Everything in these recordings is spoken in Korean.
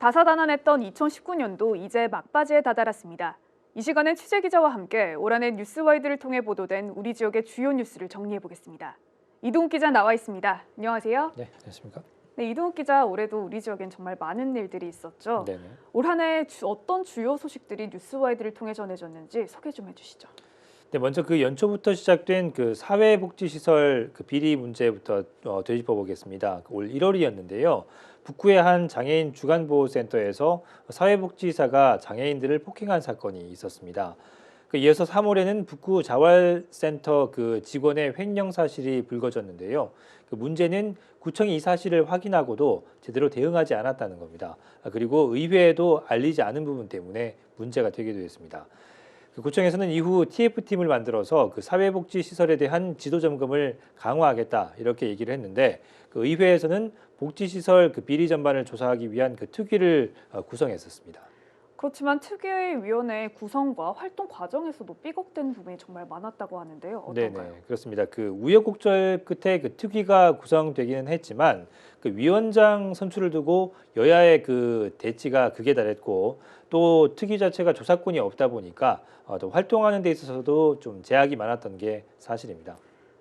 다사다난했던 2019년도 이제 막바지에 다다랐습니다. 이 시간엔 취재 기자와 함께 올 한해 뉴스와이드를 통해 보도된 우리 지역의 주요 뉴스를 정리해 보겠습니다. 이동욱 기자 나와 있습니다. 안녕하세요. 네, 안녕하십니까? 네, 이동욱 기자 올해도 우리 지역엔 정말 많은 일들이 있었죠. 네네. 올 한해 어떤 주요 소식들이 뉴스와이드를 통해 전해졌는지 소개 좀 해주시죠. 네, 먼저 그 연초부터 시작된 그 사회복지시설 그 비리 문제부터 어, 되짚어 보겠습니다. 올 1월이었는데요. 북구의 한 장애인 주간보호센터에서 사회복지사가 장애인들을 폭행한 사건이 있었습니다. 그 이어서 3월에는 북구 자활센터 그 직원의 횡령 사실이 불거졌는데요. 그 문제는 구청이 이 사실을 확인하고도 제대로 대응하지 않았다는 겁니다. 아, 그리고 의회에도 알리지 않은 부분 때문에 문제가 되기도 했습니다. 그 구청에서는 이후 TF팀을 만들어서 그 사회복지 시설에 대한 지도 점검을 강화하겠다 이렇게 얘기를 했는데 그 의회에서는 복지시설 그 비리 전반을 조사하기 위한 그 특위를 어, 구성했었습니다. 그렇지만 특유의 위원회 구성과 활동 과정에서도 삐걱된 부분이 정말 많았다고 하는데요. 어떤가요? 네네 그렇습니다. 그 우여곡절 끝에 그 특위가 구성되기는 했지만 그 위원장 선출을 두고 여야의 그 대치가 극에 달했고 또 특위 자체가 조사권이 없다 보니까 어, 또 활동하는 데 있어서도 좀 제약이 많았던 게 사실입니다.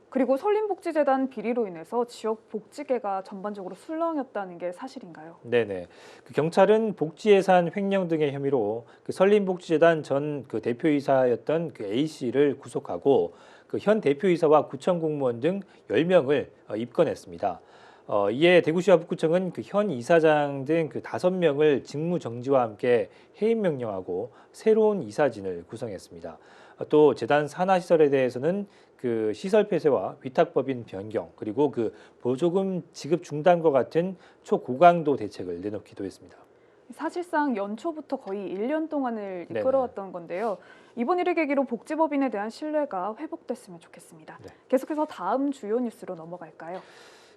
그리고 설림복지재단 비리로 인해서 지역 복지계가 전반적으로 술렁였다는 게 사실인가요? 네네. 그 경찰은 복지 예산 횡령 등의 혐의로 그 설림복지재단 전 그 대표이사였던 그 A 씨를 구속하고 그 현 대표이사와 구청 공무원 등 10명을 어, 입건했습니다. 어, 이에 대구시와 북구청은 그 현 이사장 등 그 다섯 명을 직무 정지와 함께 해임 명령하고 새로운 이사진을 구성했습니다. 어, 또 재단 산하 시설에 대해서는 그 시설 폐쇄와 위탁법인 변경 그리고 그 보조금 지급 중단과 같은 초고강도 대책을 내놓기도 했습니다. 사실상 연초부터 거의 1년 동안을 네네. 이끌어왔던 건데요. 이번 일을 계기로 복지법인에 대한 신뢰가 회복됐으면 좋겠습니다. 네. 계속해서 다음 주요 뉴스로 넘어갈까요?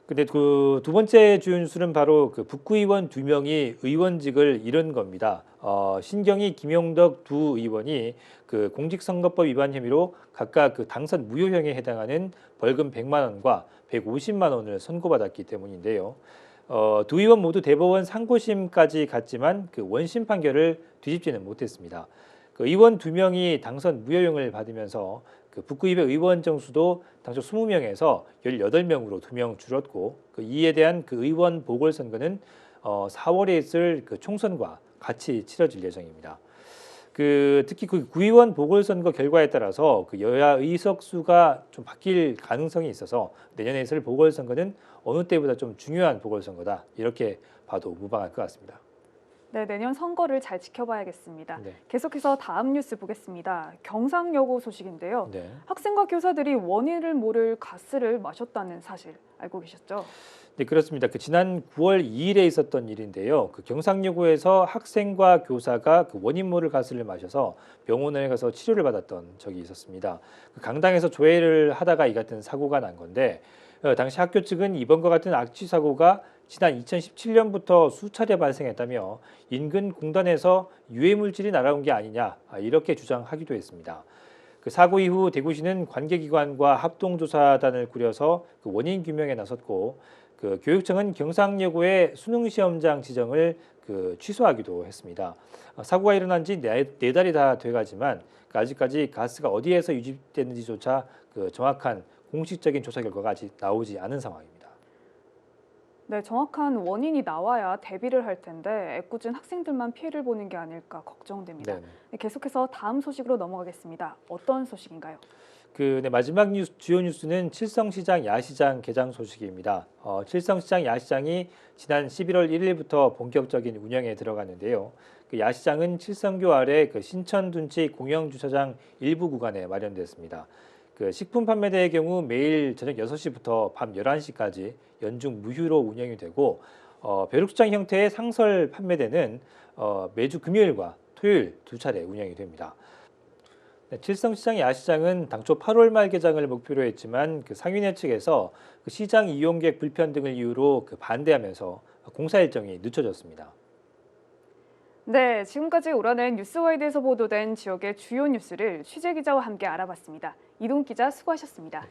근데 그 두 번째 뉴스는 바로 그 북구의원 두 명이 의원직을 잃은 겁니다. 어, 신경희, 김용덕 두 의원이 그 공직선거법 위반 혐의로 각각 그 당선 무효형에 해당하는 벌금 100만 원과 150만 원을 선고받았기 때문인데요. 어, 두 의원 모두 대법원 상고심까지 갔지만 그 원심 판결을 뒤집지는 못했습니다. 그 의원 두 명이 당선 무효형을 받으면서 그 북구의회 의원 정수도 당초 20명에서 18명으로 두명 줄었고 그 이에 대한 그 의원 보궐선거는 어, 4월에 있을 그 총선과 같이 치러질 예정입니다. 그 특히 그 구의원 보궐선거 결과에 따라서 그 여야 의석 수가 좀 바뀔 가능성이 있어서 내년에 있을 보궐선거는 어느 때보다 좀 중요한 보궐선거다 이렇게 봐도 무방할 것 같습니다. 네, 내년 선거를 잘 지켜봐야겠습니다. 네. 계속해서 다음 뉴스 보겠습니다. 경상여고 소식인데요. 네. 학생과 교사들이 원인을 모를 가스를 마셨다는 사실 알고 계셨죠? 네, 그렇습니다. 그 지난 9월 2일에 있었던 일인데요. 그 경상여고에서 학생과 교사가 그 원인 모를 가스를 마셔서 병원에 가서 치료를 받았던 적이 있었습니다. 그 강당에서 조회를 하다가 이 같은 사고가 난 건데 어, 당시 학교 측은 이번과 같은 악취 사고가 지난 2017년부터 수차례 발생했다며 인근 공단에서 유해 물질이 날아온 게 아니냐 아, 이렇게 주장하기도 했습니다. 그 사고 이후 대구시는 관계기관과 합동조사단을 꾸려서 그 원인 규명에 나섰고 그 교육청은 경상여고의 수능 시험장 지정을 그 취소하기도 했습니다. 아, 사고가 일어난 지 네 달이 다 돼가지만 그 아직까지 가스가 어디에서 유입됐는지조차 그 정확한 공식적인 조사 결과가 아직 나오지 않은 상황입니다. 네, 정확한 원인이 나와야 대비를 할 텐데 애꿎은 학생들만 피해를 보는 게 아닐까 걱정됩니다. 네. 네, 계속해서 다음 소식으로 넘어가겠습니다. 어떤 소식인가요? 그 네, 마지막 뉴스, 주요 뉴스는 칠성시장 야시장 개장 소식입니다. 어, 칠성시장 야시장이 지난 11월 1일부터 본격적인 운영에 들어갔는데요. 그 야시장은 칠성교 아래 그 신천둔치 공영주차장 일부 구간에 마련됐습니다. 그 식품 판매대의 경우 매일 저녁 6시부터 밤 11시까지 연중 무휴로 운영이 되고 어, 벼룩시장 형태의 상설 판매대는 어, 매주 금요일과 토요일 두 차례 운영이 됩니다. 네, 칠성시장 야시장은 당초 8월 말 개장을 목표로 했지만 그 상인회 측에서 그 시장 이용객 불편 등을 이유로 그 반대하면서 공사 일정이 늦춰졌습니다. 네, 지금까지 올 한해 뉴스와이드에서 보도된 지역의 주요 뉴스를 취재 기자와 함께 알아봤습니다. 이동 기자 수고하셨습니다.